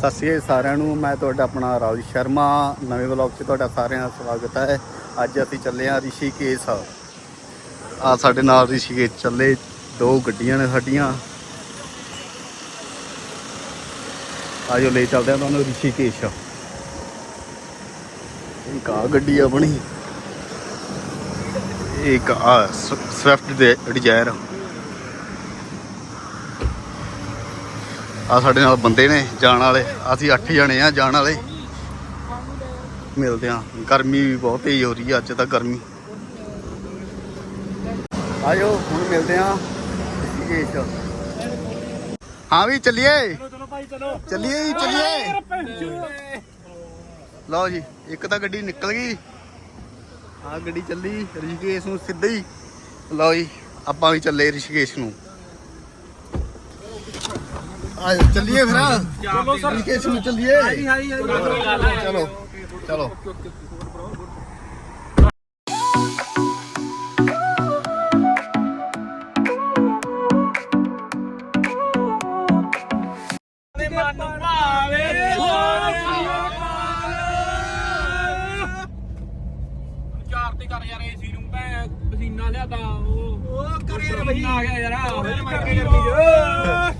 ਸਤਿ ਸ਼੍ਰੀ ਅਕਾਲ ਸਾਰਿਆਂ ਨੂੰ, ਮੈਂ ਤੁਹਾਡਾ ਆਪਣਾ ਰਾਜ ਸ਼ਰਮਾ, ਨਵੇਂ ਵਲੌਗ 'ਚ ਤੁਹਾਡਾ ਸਾਰਿਆਂ ਦਾ ਸਵਾਗਤ ਹੈ। ਅੱਜ ਅਸੀਂ ਚੱਲੇ ਹਾਂ ਰਿਸ਼ੀਕੇਸ਼ ਆ ਸਾਡੇ ਨਾਲ ਰਿਸ਼ੀਕੇਸ਼ ਚੱਲੇ, ਦੋ ਗੱਡੀਆਂ ਨੇ ਸਾਡੀਆਂ। ਆਜੋ ਲੈ ਚੱਲਦੇ ਹਾਂ ਤੁਹਾਨੂੰ ਰਿਸ਼ੀਕੇਸ਼ ਇੱਕ ਆ ਗੱਡੀ ਆ ਬਣੀ। ਇੱਕ ਆ ਸਵਿਫਟ ਦੇ ਡਿਜ਼ਾਇਰ ਆ। ਸਾਡੇ ਨਾਲ ਬੰਦੇ ਨੇ ਜਾਣ ਵਾਲੇ। ਅਸੀਂ 8 ਜਣੇ ਆ ਜਾਣ ਵਾਲੇ। ਮਿਲਦੇ ਆ। ਗਰਮੀ ਵੀ ਬਹੁਤ ਤੇਜ਼ ਹੋ ਰਹੀ ਆ, ਅੱਜ ਤਾਂ ਗਰਮੀ। ਆਇਓ ਹੁਣ ਮਿਲਦੇ ਆ। ਰਿਸ਼ੀਕੇਸ਼ ਹਾਂ ਵੀ, ਚੱਲੀਏ? ਚਲੋ ਭਾਈ ਚਲੋ ਚੱਲੀਏ ਜੀ, ਚੱਲੀਏ। ਲਓ ਜੀ, ਇੱਕ ਤਾਂ ਗੱਡੀ ਨਿਕਲ ਗਈ। ਆ ਗੱਡੀ ਚੱਲੀ, ਰਿਸ਼ੀਕੇਸ਼ ਨੂੰ ਸਿੱਧਾ। ਹੀ ਲਓ ਜੀ, ਆਪਾਂ ਵੀ ਚੱਲੇ ਰਿਸ਼ੀਕੇਸ਼ ਨੂੰ। ਆਜੋ ਚੱਲੀਏ ਫਿਰ ਚਲੋ ਸਰ ਰਿਸ਼ੀਕੇਸ਼ ਨੂੰ ਚੱਲੀਏ ਹਾਂਜੀ ਹਾਂਜੀ ਚਲੋ ਚਲੋ ਤੇ ਮਨ ਭਾਵੇ ਚਾਰ ਤੇ ਕਰ ਯਾਰ ਏਸੀ ਨੂੰ ਭੈ ਪਸੀਨਾ ਲਿਆਦਾ ਉਹ ਉਹ ਕਰ ਯਾਰ ਬਈ ਆ ਗਿਆ ਯਾਰ ਹੋਏ ਮਰ ਕੇ ਗਰਮੀ ਚ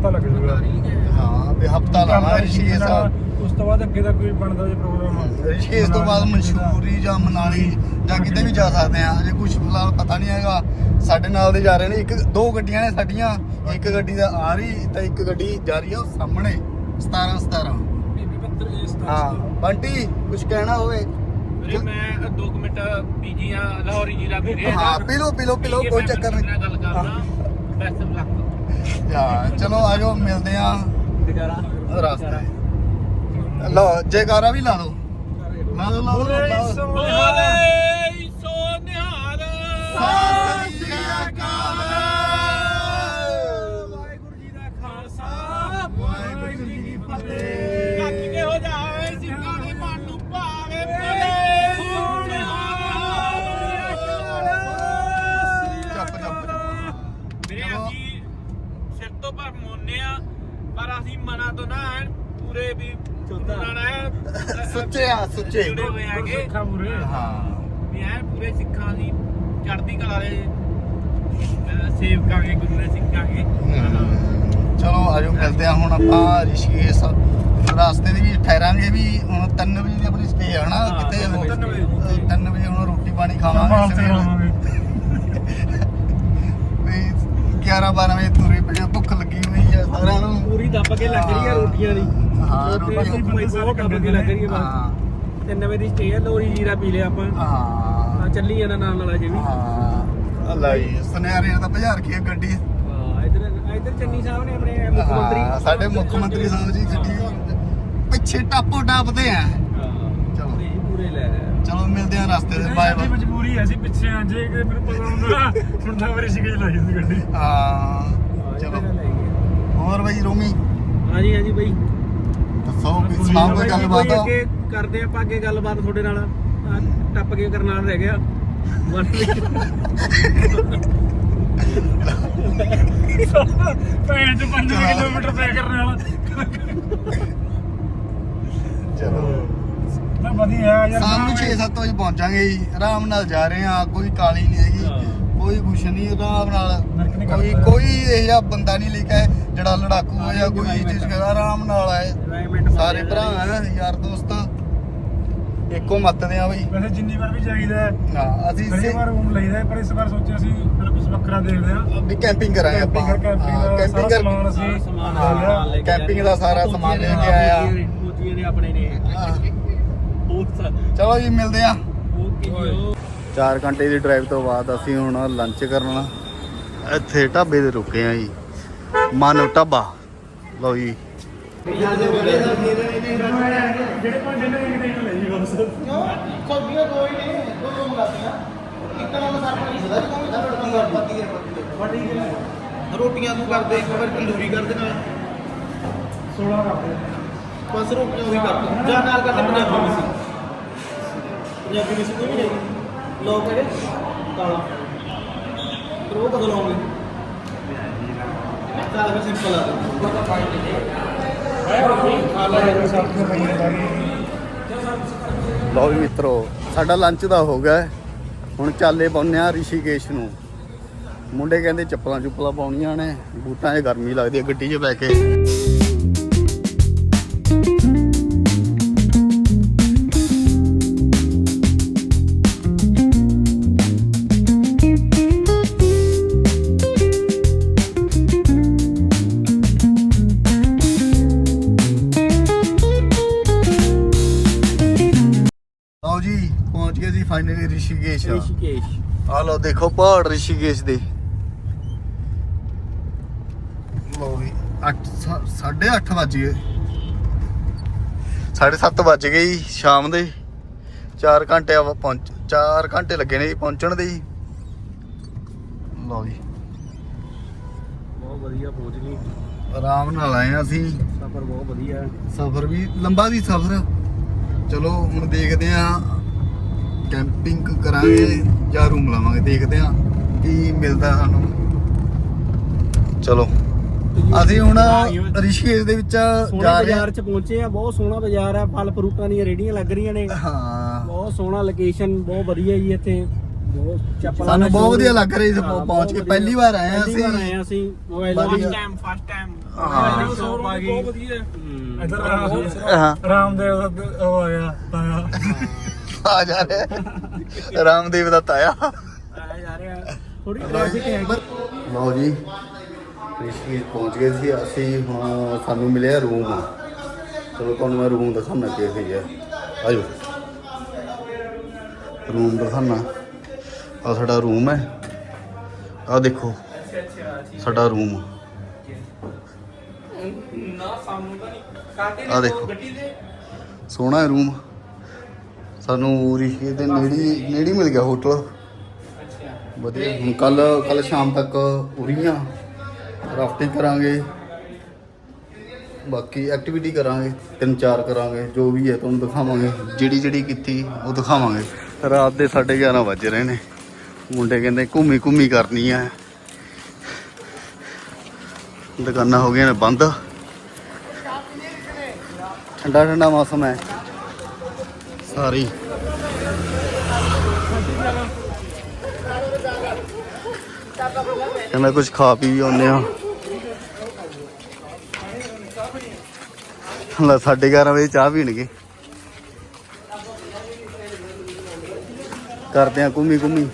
ਹਫਤਾ ਲੱਗ ਜਾਊਗਾ। ਹਾਂ ਵੀ ਹਫਤਾ ਲਾਣਾ ਰਿਸ਼ੀਕੇਸ਼ ਆ ਉਸ ਤੋਂ ਬਾਅਦ ਅੱਗੇ ਦਾ ਕੋਈ ਬਣਦਾ ਜੇ ਪ੍ਰੋਗਰਾਮ ਰਿਸ਼ੀਕੇਸ਼ ਤੋਂ ਬਾਅਦ ਮਨਸੂਰੀ ਜਾਂ ਮਨਾਲੀ ਜਾਂ ਕਿਤੇ ਵੀ ਜਾ ਸਕਦੇ ਆ ਅਜੇ ਕੁਝ ਫਿਲਹਾਲ ਪਤਾ ਨਹੀਂ ਹੈਗਾ। ਸਾਡੇ ਨਾਲ ਦੇ ਜਾ ਰਹੇ ਨੇ। ਇੱਕ ਦੋ ਗੱਡੀਆਂ ਨੇ ਸਾਡੀਆਂ। ਇੱਕ ਗੱਡੀ ਦਾ ਆ ਰਹੀ ਤੇ ਇੱਕ ਗੱਡੀ ਜਾ ਰਹੀ ਆ ਉਹ ਸਾਹਮਣੇ। 17 17 ਬੀਬੀ ਪੱਤਰ ਇਸ ਹਾਂ। ਬੰਟੀ ਕੁਝ ਕਹਿਣਾ ਹੋਵੇ? ਵੀਰੇ ਮੈਂ 2 ਮਿੰਟ ਬੀਜੀ ਆ ਲਾਹੌਰੀ ਜੀਰਾ ਵੀਰੇ ਹਾਂ ਪੀ ਲਓ ਪੀ ਲਓ ਪੀ ਲਓ ਕੋਈ ਚੱਕਰ ਮੈਂ ਗੱਲ ਨਹੀਂ ਕਰਦਾ ਬੈਸਟ ਲੱਕ ਹਾਂ ਚਲੋ ਆਜੋ ਮਿਲਦੇ ਆ ਦਿਗਾਰਾ ਰਸਤੇ। ਲਓ ਜੈਕਾਰਾ ਵੀ ਲਾ ਲਓ ਲਾ ਲਓ ਲਾ ਲਓ, ਲਾ ਲਓ ਓਏ ਸੋ ਨਿਹਾਲ ਸਤਿ ਸ੍ਰੀ ਅਕਾਲ। ਵਾਹਿਗੁਰੂ ਜੀ ਦਾ ਖਾਲਸਾ ਵਾਹਿਗੁਰੂ ਜੀ ਕੀ ਫਤਿਹ ਕੱਟ ਕੇ ਹੋ ਜਾਵੇ ਸਿੰਘਾਂ ਦੇ ਮਨ ਨੂੰ ਭਾਵੇ ਬੋਲੇ ਜੱਪ, ਜੱਪ, ਜੱਪ। ਵੀਰੇ ਅਸੀਂ ਸਿਰ ਤੋਂ ਪਰ ਮੋਨੇ ਆ ਪਰ ਮਨਾਂ ਤੋਂ ਨਾ ਐਨ ਪੂਰੇ ਵੀ ਚੁੱਤਾ ਨਾ ਐਨ ਸੁੱਚੇ ਆ ਸੁੱਚੇ। ਜੁੜੇ ਹੋਏ ਆਗੇ ਸਿੱਖਾਂ ਮੂਰੇ ਹਾਂ। ਵੀ ਐਨ ਪੂਰੇ ਸਿੱਖਾਂ ਦੀ ਚੜ੍ਹਦੀ ਕਲਾ ਦੇ ਅਹ ਸੇਵਕਾਂ ਕੇ ਗੁਰੂ ਨੇ ਸਿੱਖਾਂ ਕੇ ਚਲੋ ਆਜੋ ਮਿਲਦੇ ਆ ਹੁਣ ਆਪਾਂ ਰਿਸ਼ੀਕੇਸ਼ ਰਸਤੇ ਦੇ ਵੀ ਠਹਿਰਾਂਗੇ ਵੀ ਹੁਣ 3 ਵਜੇ ਦੀ ਆਪਣੀ ਸਟੇ ਹਾਂ, ਕਿਤੇ ਤਿੰਨ ਵਜੇ। 3 ਵਜੇ ਹੁਣ ਰੋਟੀ ਪਾਣੀ ਖਾਵਾਂਗੇ ਸਵੇਰੇ। ਵੀ 11 12 ਵਜੇ ਤੁਰੇ ਪਏ ਕੇ ਲੱਗ ਰਹੀ ਆ ਰੋਟੀਆਂ ਦੀ। ਹਾਂ, ਰੋਟੀਆਂ ਰੋਟੀ ਬਹੁਤ ਦੱਬ ਕੇ ਲੱਗ ਰਹੀ ਆ ਹਾਂ ਬਸ। ਤਿੰਨ ਵਜੇ ਦੀ ਸਟੇ ਆ ਲੋਰੀ ਜੀਰਾ ਪੀ ਲਿਆ ਆਪਾਂ। ਹਾਂ। ਆ ਚੱਲੀ ਜਾਣਾ ਨਾਲ ਨਾਲ ਅਜੇ ਵੀ। ਹਾਂ। ਅੱਲਾ ਜੀ ਸੁਨਿਆਰਿਆਂ ਦਾ ਬਾਜ਼ਾਰ ਕੀ ਆ ਗੱਡੀ। ਹਾਂ ਇਧਰ ਇਧਰ ਚੰਨੀ ਸਾਹਿਬ ਨੇ ਆਪਣੇ ਮੁੱਖ ਮੰਤਰੀ। ਸਾਡੇ ਮੁੱਖ ਮੰਤਰੀ ਸਾਹਿਬ ਜੀ ਗੱਡੀ ਪਿੱਛੇ ਟਾਪੋ ਟਾਪਦੇ ਆ। ਹਾਂ ਚਲੋ। ਪੂਰੇ ਪੂਰੇ ਲੈ ਰਹੇ ਚਲੋ ਮਿਲਦੇ ਆ ਰਸਤੇ ਦੇ ਬਾਏ ਬਾਏ। ਮਜਬੂਰੀ ਹੈ ਅਸੀਂ ਪਿੱਛੇ ਆ ਜੇ ਕਿ ਮੈਨੂੰ ਪਤਾ ਹੁੰਦਾ ਹੁਣ ਤਾਂ ਮੇਰੀ ਰਿਸ਼ੀਕੇਸ਼ ਲੱਗ ਜਾਂਦੀ ਗੱਡੀ। ਹਾਂ ਚਲੋ। ਹੋਰ ਬਈ ਰੋਮੀ? ਹਾਂਜੀ ਹਾਂਜੀ ਬਾਈ। ਦੱਸੋ ਵੀ ਸੁਣਾਓ ਕੋਈ ਗੱਲਬਾਤ ਕੋਈ ਅੱਗੇ ਕਰਦੇ ਆਪਾਂ ਅੱਗੇ ਗੱਲਬਾਤ ਤੁਹਾਡੇ ਨਾਲ। ਆਹ ਟੱਪ ਕੇ ਕਰਨ ਨਾਲ ਰਹਿ ਗਿਆ। ਭੈਣ ਚ 5 ਕਿਲੋਮੀਟਰ ਤੈਅ ਕਰਨ ਵਾਲਾ ਚਲੋ। ਤਾਂ ਵਧੀਆ ਯਾਰ ਸ਼ਾਮ ਨੂੰ 6-7 ਵਜੇ ਪਹੁੰਚਾਂਗੇ ਜੀ। ਆਰਾਮ ਨਾਲ ਜਾ ਰਹੇ ਆ ਕੋਈ ਕਾਲੀ ਨਹੀਂ ਹੈਗੀ। ਕੋਈ ਕੁਛ ਨਹੀਂ ਆਰਾਮ ਨਾਲ ਕੋਈ। ਕੋਈ ਇਹ ਜਿਹਾ ਬੰਦਾ ਨਹੀਂ ਲਿਖਿਆ ਜਿਹੜਾ ਲੜਾਕੂ ਹੋ ਜਾਂ ਕੋਈ ਚੀਜ਼ ਕਰਦਾ ਆਰਾਮ ਨਾਲ ਆਏ। ਸਾਰੇ ਭਰਾ ਆ ਯਾਰ ਦੋਸਤਾਂ। ਇੱਕੋ ਮੱਤ ਦੇ ਆ ਬਈ। ਵੈਸੇ ਜਿੰਨੀ ਵਾਰ ਵੀ ਜਾਈਦਾ ਹੈ, ਅਸੀਂ ਸੇ- ਵਾਰ ਰੂਮ ਲਈਦਾ ਪਰ ਇਸ ਵਾਰ ਸੋਚਿਆ ਅਸੀਂ ਫਿਰ ਕੁਝ ਵੱਖਰਾ ਦੇਖਦੇ ਆ ਵੀ ਕੈਂਪਿੰਗ ਕਰਾਂਗੇ ਆਪਾਂ। ਕੈਂਪਿੰਗ ਕਰ ਸਮਾਨ ਅਸੀਂ ਸਮਾਨ ਲੈ ਲਿਆ। ਨਾਲ ਲੈ ਕੇ ਕੈਂਪਿੰਗ ਦਾ ਸਾਰਾ ਸਮਾਨ ਲੈ ਕੇ ਆਇਆ। ਮੋਤੀਆਂ- ਦੇ ਆਪਣੇ ਨੇ। ਚਲੋ ਜੀ ਮਿਲਦੇ ਆ ਉਹ ਕੀ ਉਹ 4 ਘੰਟੇ ਦੀ ਡਰਾਈਵ ਤੋਂ ਬਾਅਦ ਅਸੀਂ ਹੁਣ ਲੰਚ ਕਰਨਾ। ਇੱਥੇ ਢਾਬੇ ਤੇ ਰੁਕੇ ਆ ਜੀ। ਮਾਨਵ ਢਾਬਾ। ਲਓ ਜੀ। ਜਿਹੜੇ ਪੰਜ ਨੇ ਇੱਕ ਦਿਨ ਲੈ ਜੀ ਬਸ ਕਿਉਂ ਸਬਜ਼ੀਆਂ ਦੋ ਹੀ ਨੇ ਦੋ ਮੰਗਾਤੀਆਂ ਇੱਕ ਨਾਲ ਤਾਂ ਸਾਡਾ ਸਦਾ ਕੋਈ ਤਾਂ ਰੋਟੀਆਂ ਪੱਤੀ ਵੱਡੀ ਰੋਟੀਆਂ ਤੂੰ ਕਰਦੇ, ਇੱਕ ਵਾਰ ਤੰਦੂਰੀ ਕਰ ਨਾਲ। 16 ਕਰਦੇ ਬਸ ਰੋਟੀਆਂ ਉਹੀ ਕਰ। ਜਾਂ ਨਾਲ ਕਰਦੇ ਪੰਜਾਬੀ ਮਿਸੀ। ਪੰਜਾਬੀ ਮਿਸੀ ਕੋਈ ਵੀ ਨਹੀਂ। ਲੋਕ ਹੈਗੇ ਕਾਲਾ। ਫਿਰ ਉਹ ਕਦੋਂ ਲਾਉਂਗੇ ਚੱਲ ਫਿਰ ਸਿੰਪਲ ਆ। ਲਓ ਵੀ ਮਿੱਤਰੋ, ਸਾਡਾ ਲੰਚ ਦਾ ਹੋ ਗਿਆ। ਹੁਣ ਚਾਲੇ ਪਾਉਂਦੇ ਆ ਰਿਸ਼ੀਕੇਸ਼ ਨੂੰ। ਮੁੰਡੇ ਕਹਿੰਦੇ ਚੱਪਲਾਂ ਚੁੱਪਲਾਂ ਪਾਉਣੀਆਂ ਨੇ, ਬੂਟਾਂ 'ਚ ਗਰਮੀ ਲੱਗਦੀ ਹੈ ਗੱਡੀ 'ਚ ਬੈ ਕੇ। ਪਹੁੰਚ ਸੀ ਫਾਈਨਲੀ ਰਿਸ਼ੀਕੇਸ਼ ਰਿਸ਼ੀਕੇਸ਼। ਆ ਲਓ ਦੇਖੋ ਪਹਾੜ ਰਿਸ਼ੀਕੇਸ਼ ਦੇ। ਲਓ ਵੀ 8 8:30 ਵੱਜ ਗਏ। 7:30 ਵੱਜ ਗਏ ਜੀ ਸ਼ਾਮ ਦੇ। 4 ਘੰਟੇ ਆ ਪਹੁੰਚ 4 ਘੰਟੇ ਲੱਗੇ ਨੇ ਜੀ ਪਹੁੰਚਣ ਦੇ ਜੀ। ਲਓ ਜੀ। ਬਹੁਤ ਵਧੀਆ ਪਹੁੰਚ ਗਈ ਆਰਾਮ ਨਾਲ ਆਏ ਆ ਅਸੀਂ। ਸਫ਼ਰ ਬਹੁਤ ਵਧੀਆ। ਸਫ਼ਰ ਵੀ ਲੰਬਾ ਸੀ ਸਫ਼ਰ। ਚਲੋ ਹੁਣ ਦੇਖਦੇ ਆ ਕੈਂਪਿੰਗ ਕਰਾਂਗੇ ਜਾਂ ਰੂਮ ਲਵਾਂਗੇ ਦੇਖਦੇ ਆ ਕੀ ਮਿਲਦਾ ਸਾਨੂੰ। ਚਲੋ ਅਸੀਂ ਹੁਣ ਰਿਸ਼ੀਕੇਸ਼ ਦੇ ਵਿੱਚ ਸੋਹਣੇ ਜਾ ਰਹੇ ਬਾਜ਼ਾਰ 'ਚ ਪਹੁੰਚੇ ਆ ਬਹੁਤ ਸੋਹਣਾ ਬਾਜ਼ਾਰ ਆ ਫਲ ਫਰੂਟਾਂ ਦੀਆਂ ਰੇੜੀਆਂ ਲੱਗ ਰਹੀਆਂ ਨੇ। ਹਾਂ। ਬਹੁਤ ਸੋਹਣਾ ਲੋਕੇਸ਼ਨ ਬਹੁਤ ਵਧੀਆ ਜੀ ਇੱਥੇ। ਬਹੁਤ ਚੱਪਲਾਂ ਸਾਨੂੰ ਬਹੁਤ ਵਧੀਆ ਲੱਗ ਰਿਹਾ ਸੀ ਪਹੁੰਚ ਕੇ। ਪਹਿਲੀ ਵਾਰ ਆਏ ਆ ਅਸੀਂ। ਆਏ ਆ ਅਸੀਂ ਮੋਬਾਈਲਾਂ ਟਾਈਮ ਫਸਟ ਟਾਈਮ ਹਾਂ। ਬਹੁਤ ਵਧੀਆ। ਹੂੰ। ਇਧਰ ਹਾਂ। ਰਾਮਦੇਵ ਦਾ ਉਹ ਆਇਆ ਤਾਇਆ ਆ ਜਾ ਰਿਹਾ ਰਾਮਦੇਵ ਦਾ ਤਾਇਆ। ਆਇਆ ਜਾ ਰਿਹਾ। ਥੋੜੀ ਟ੍ਰੈਫਿਕ ਹੈ ਲਓ ਜੀ ਪਹੁੰਚ ਗਏ ਸੀ। ਅਸੀਂ ਹੁਣ ਸਾਨੂੰ ਮਿਲਿਆ ਰੂਮ ਚਲੋ ਤੁਹਾਨੂੰ ਮੈਂ ਰੂਮ ਦਿਖਾਉਣਾ ਕਿਹੋ ਜਿਹਾ ਆਜੋ ਰੂਮ ਦਿਖਾਉਣਾ। ਆ ਸਾਡਾ ਰੂਮ ਹੈ। ਆ ਦੇਖੋ ਸਾਡਾ ਰੂਮ ਨਾ ਸਾਨੂੰ ਤਾਂ ਨਹੀਂ। ਕਾਕੇ ਆ ਦੇਖੋ ਗੱਡੀ ਦੇ। ਸੋਹਣਾ ਹੈ ਰੂਮ ਸਾਨੂੰ ਰਿਸ਼ੀਕੇਸ਼ ਦੇ ਨੇੜੀ ਨੇੜੀ ਮਿਲ ਗਿਆ ਹੋਟਲ। ਵਧੀਆ, ਹੁਣ ਕੱਲ ਕੱਲ ਸ਼ਾਮ ਤੱਕ ਉਰੀਆਂ ਰਾਫਟਿੰਗ ਕਰਾਂਗੇ। ਬਾਕੀ ਐਕਟੀਵਿਟੀ ਕਰਾਂਗੇ, ਤਿੰਨ ਚਾਰ ਕਰਾਂਗੇ, ਜੋ ਵੀ ਹੈ ਤੁਹਾਨੂੰ ਦਿਖਾਵਾਂਗੇ। ਜਿਹੜੀ ਜਿਹੜੀ ਕੀਤੀ, ਉਹ ਦਿਖਾਵਾਂਗੇ। ਰਾਤ ਦੇ 11:30 ਵੱਜ ਰਹੇ ਨੇ। ਮੁੰਡੇ ਕਹਿੰਦੇ ਘੁੰਮੀ ਘੁੰਮੀ ਕਰਨੀ ਹੈ। ਦੁਕਾਨਾਂ ਹੋ ਗਈਆਂ ਨੇ ਬੰਦ। ਠੰਡਾ ਠੰਡਾ ਮੌਸਮ ਹੈ। ਸਾਰੀ ਕਹਿੰਦਾ ਕੁਝ ਖਾ ਪੀ ਵੀ ਆਉਂਦੇ ਆ ਲੈ ਸਾਢੇ 11 ਵਜੇ ਚਾਹ ਪੀਣਗੇ। ਕਰਦੇ ਆ ਘੁੰਮੀ ਘੁੰਮੀ।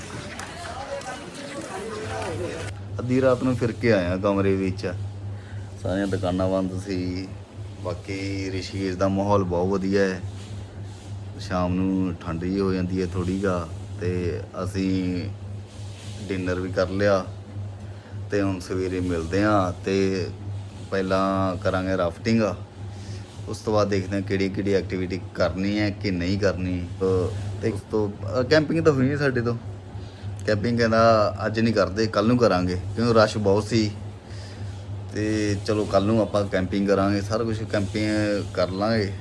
ਅੱਧੀ ਰਾਤ ਨੂੰ ਫਿਰ ਕੇ ਆਇਆ ਕਮਰੇ ਵਿੱਚ। ਸਾਰੀਆਂ ਦੁਕਾਨਾਂ ਬੰਦ ਸੀ। ਬਾਕੀ ਰਿਸ਼ੀਕੇਸ਼ ਦਾ ਮਾਹੌਲ ਬਹੁਤ ਵਧੀਆ ਹੈ। ਸ਼ਾਮ ਨੂੰ ਠੰਡ ਜੀ ਹੋ ਜਾਂਦੀ ਹੈ ਥੋੜੀ ਗਾ ਤੇ ਅਸੀਂ ਡਿਨਰ ਵੀ ਕਰ ਲਿਆ ਤੇ ਹੁਣ ਸਵੇਰੇ ਮਿਲਦੇ ਆ ਤੇ ਪਹਿਲਾਂ ਕਰਾਂਗੇ ਰਾਫਟਿੰਗ ਉਸ ਤੋਂ ਬਾਅਦ ਦੇਖਦੇ ਹਾਂ ਕਿਹੜੀ ਕਿਹੜੀ ਐਕਟੀਵਿਟੀ ਕਰਨੀ ਹੈ ਕਿ ਨਹੀਂ ਕਰਨੀ। ਅਹ ਤੇ ਉਸ ਤੋਂ ਕੈਂਪਿੰਗ ਤਾਂ ਹੋਈ ਨਹੀਂ ਸਾਡੇ ਤੋਂ। ਕੈਂਪਿੰਗ ਕਹਿੰਦਾ ਅੱਜ ਨਹੀਂ ਕਰਦੇ ਕੱਲ ਨੂੰ ਕਰਾਂਗੇ ਕਿਉਂ ਰਸ਼ ਬਹੁਤ ਸੀ। ਤੇ ਚਲੋ ਕੱਲ ਨੂੰ ਆਪਾਂ ਕੈਂਪਿੰਗ ਕਰਾਂਗੇ, ਸਾਰਾ ਕੁਝ ਕੈਂਪਿੰਗ ਕਰ ਲਾਂਗੇ।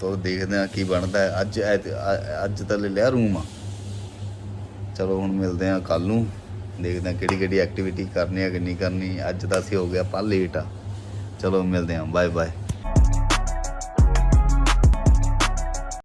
ਤੋਂ ਦੇਖਦੇ ਹਾਂ ਕੀ ਬਣਦਾ ਹੈ। ਅੱਜ ਐਤ- ਅੱਜ ਤਾਂ ਲੈ ਲਿਆ ਰੂਮ ਆ ਚਲੋ ਹੁਣ ਮਿਲਦੇ ਹਾਂ ਕੱਲ ਨੂੰ। ਦੇਖਦੇ ਹਾਂ ਕਿਹੜੀ ਕਿਹੜੀ ਐਕਟੀਵਿਟੀ ਕਰਨੀ ਹੈ ਕਿ ਨਹੀਂ ਕਰਨੀ, ਅੱਜ ਤਾਂ ਅਸੀਂ ਹੋ ਗਿਆ ਪਾ ਲੇਟ ਆ। ਚਲੋ ਮਿਲਦੇ ਹਾਂ ਬਾਏ ਬਾਏ